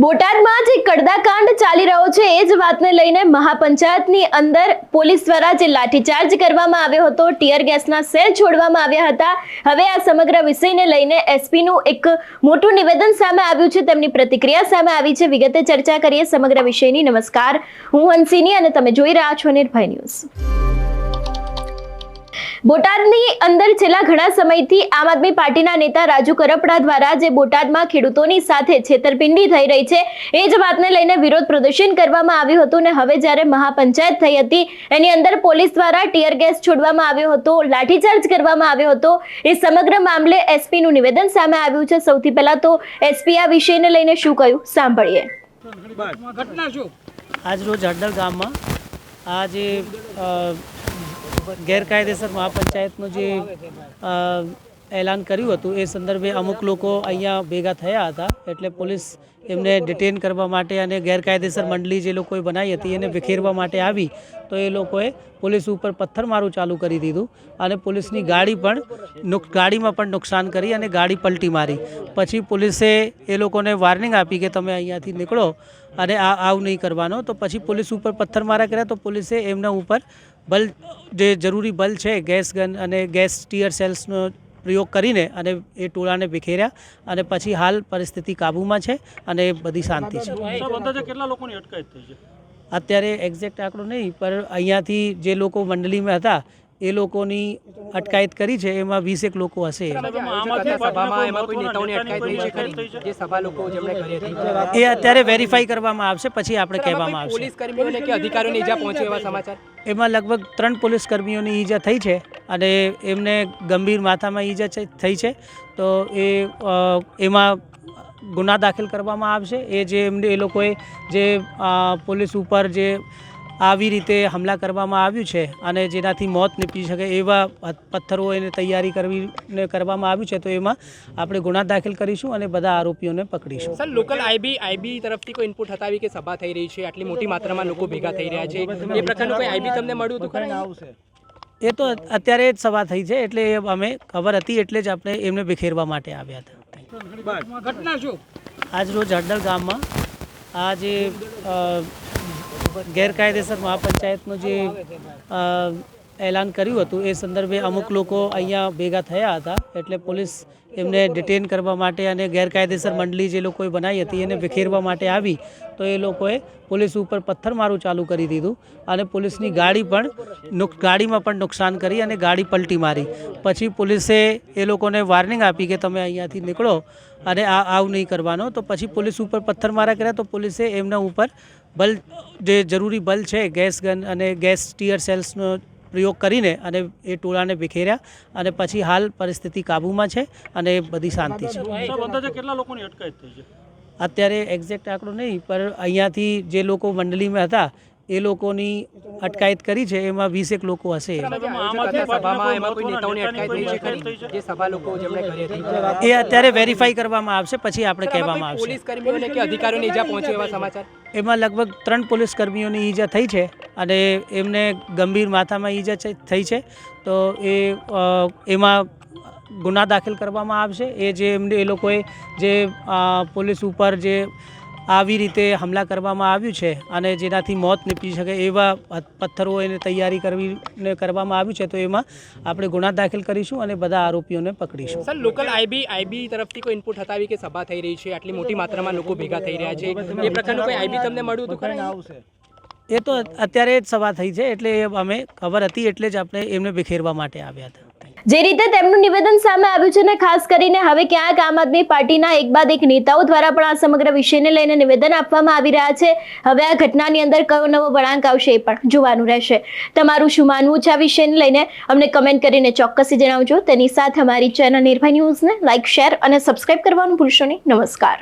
બોટાદમાં જે કડદાકાંડ ચાલી રહ્યો છે, એ જ વાતને લઈને મહાપંચાયતની અંદર પોલીસ દ્વારા જે લાઠીચાર્જ કરવામાં આવ્યો હતો, ટીયર ગેસના સેલ છોડવામાં આવ્યા હતા. હવે આ સમગ્ર વિષયને લઈને એસપીનું એક મોટું નિવેદન સામે આવ્યું છે, તેમની પ્રતિક્રિયા સામે આવી છે. વિગતે ચર્ચા કરીએ સમગ્ર વિષયની. નમસ્કાર. હું હંસિની અને તમે જોઈ રહ્યા છો નિર્ભય ન્યૂઝ. બોટાદની અંદર છેલ્લા ઘણા સમયથી આમ આદમી પાર્ટીના નેતા રાજુ કરપડા દ્વારા જે બોટાદમાં ખેડૂતોની સાથે છેતરપિંડી થઈ રહી છે એ જ વાતને લઈને વિરોધ પ્રદર્શન કરવામાં આવ્યું હતું ને હવે જ્યારે મહાપંચાયત થઈ હતી એની અંદર પોલીસ દ્વારા ટીયર ગેસ છોડવામાં આવ્યો હતો લાઠીચાર્જ કરવામાં આવ્યો હતો એ સમગ્ર મામલે એસપીનું નિવેદન સામે આવ્યું છે. સૌથી પહેલા તો એસપી આ વિષયને લઈને શું કહ્યું? સાંભળીએ. ઘટના શું? આજ હડલ ગામમાં આ જે ગેરકાયદેસર મહાપંચાયતનું જે એલાન કર્યું હતું, એ સંદર્ભે અમુક લોકો અહીંયા ભેગા થયા હતા. એટલે પોલીસ એમને ડિટેન કરવા માટે અને ગેરકાયદેસર મંડળી જે લોકોએ બનાવી હતી, એને વિખેરવા માટે આવી, તો એ લોકોએ પોલીસ ઉપર પથ્થરમારું ચાલુ કરી દીધું અને પોલીસની ગાડી પણ ગાડીમાં પણ નુકસાન કરી અને ગાડી પલટી મારી. પછી પોલીસે એ લોકોને વાર્નિંગ આપી કે તમે અહીંયાથી નીકળો અને આ, આવું નહીં કરવાનો. તો પછી પોલીસ ઉપર પથ્થરમારા કર્યા, તો પોલીસે એમના ઉપર બલ જે જરૂરી બલ છે ગેસ ગન અને ગેસ ટીયર સેલ્સનો પ્રયોગ કરીને અને એ ટોળાને વિખેર્યા અને પછી હાલ પરિસ્થિતિ કાબૂમાં છે અને બધી શાંતિ છે. કેટલા લોકોની અટકાયત થઈ છે? અત્યારે એક્ઝેક્ટ આંકડો નહીં પણ અહીંયાથી જે લોકો મંડળીમાં હતા એ લોકોની અટકાયત કરી છે એમાં વીસેક લોકો હશે. એ અત્યારે વેરીફાઈ કરવામાં આવશે પછી આપણે કહેવામાં આવશે. પોલીસ કર્મીઓને કે અધિકારીઓને ઈજા પહોંચે એવા સમાચાર? એમાં લગભગ ત્રણ પોલીસ કર્મીઓની ઈજા થઈ છે અને એમને ગંભીર માથામાં ઈજા છે- થઈ છે. તો એ એમાં ગુના દાખલ કરવામાં આવશે. એ જે એમને એ લોકોએ જે પોલીસ ઉપર જે આવી રીતે હમલા કરવામાં આવ્યું છે અને જેનાથી મોત નીપજી શકે એવા પથ્થરો એને તૈયારી કરવીને કરવામાં આવ્યું છે તો એમાં આપણે ગુના દાખલ કરીશું અને બધા આરોપીઓને પકડીશું. સર લોકલ આઈબી આઈબી તરફથી કોઈ ઇનપુટ હતા કે સભા થઈ રહી છે? આટલી મોટી માત્રામાં લોકો ભેગા થઈ રહ્યા છે. એ પ્રકારનું કોઈ આઈબી તમને મળ્યું હતું એ તો અત્યારે જ સભા થઈ છે એટલે એ અમે ખબર હતી એટલે જ આપણે એમને બિખેરવા માટે આવ્યા હતા. ઘટના શું? આજ રોજ હડદલ ગામમાં આ જે ગેરકાયદેસર મહાપંચાયતનું જે એલાન કર્યું હતું, એ સંદર્ભે અમુક લોકો અહીંયા ભેગા થયા હતા. એટલે પોલીસ એમને ડિટેન કરવા માટે અને ગેરકાયદેસર મંડળી જે લોકોએ બનાવી હતી એને વિખેરવા માટે આવી, તો એ લોકોએ પોલીસ ઉપર પથ્થરમારું ચાલુ કરી દીધું અને પોલીસની ગાડી પણ ગાડીમાં પણ નુકસાન કરી અને ગાડી પલટી મારી. પછી પોલીસે એ લોકોને વાર્નિંગ આપી કે તમે અહીંયાથી નીકળો અને આ, આવું નહીં કરવાનો. તો પછી પોલીસ ઉપર પથ્થરમારા કર્યા તો પોલીસે એમના ઉપર બલ જે જરૂરી બલ છે ગેસ ગન અને ગેસ ટીયર સેલ્સનો પ્રયોગ કરીને અને એ ટોળાને વિખેર્યા અને પછી હાલ પરિસ્થિતિ કાબૂમાં છે અને બધી શાંતિ છે. કેટલા લોકોની અટકાયત થઈ છે? અત્યારે એક્ઝેક્ટ આંકડો નહીં પણ અહીંયાથી જે લોકો મંડળીમાં હતા એ લોકોની અટકાયત કરી છે એમાં વીસેક લોકો હશે. એ અત્યારે વેરીફાઈ કરવામાં આવશે પછી આપણે કહેવામાં આવશે. પોલીસ કર્મીઓને કે અધિકારીઓને ઈજા પહોંચે એવા સમાચાર? એમાં લગભગ ત્રણ પોલીસ કર્મીઓની ઈજા થઈ છે અને એમને ગંભીર માથામાં ઈજા છે- થઈ છે. તો એ એમાં ગુના દાખલ કરવામાં આવશે. એ જે એમને એ લોકોએ જે પોલીસ ઉપર જે આવી રીતે હમલા કરવામાં આવ્યું છે અને જેનાથી મોત નીપજી શકે એવા પથ્થરો એને તૈયારી કરવીને કરવામાં આવ્યું છે તો એમાં આપણે ગુના દાખલ કરીશું અને બધા આરોપીઓને પકડીશું. સર લોકલ આઈબી આઈબી તરફથી કોઈ ઇનપુટ હતા કે સભા થઈ રહી છે? આટલી મોટી માત્રામાં લોકો ભેગા થઈ રહ્યા છે. એ પ્રકારનું કોઈ આઈબી તમને મળ્યું હતું ખરા? એ તો અત્યારે જ સભા થઈ છે એટલે એ અમે ખબર હતી એટલે જ આપણે એમને વિખેરવા માટે આવ્યા હતા. જે રીતે તેમનું નિવેદન સામે આવ્યું છે ને ખાસ કરીને હવે ક્યાંક આમ આદમી પાર્ટીના એક બાદ એક નેતાઓ દ્વારા પણ આ સમગ્ર વિષયને લઈને નિવેદન આપવામાં આવી રહ્યા છે. હવે આ ઘટનાની અંદર કયો નવો વળાંક આવશે એ પણ જોવાનું રહેશે. તમારું શું માનવું છે આ વિષયને લઈને? અમને કમેન્ટ કરીને ચોક્કસથી જણાવજો. તેની સાથે અમારી ચેનલ નિર્ભય ન્યૂઝને લાઇક શેર અને સબસ્ક્રાઇબ કરવાનું ભૂલશો નહીં. નમસ્કાર.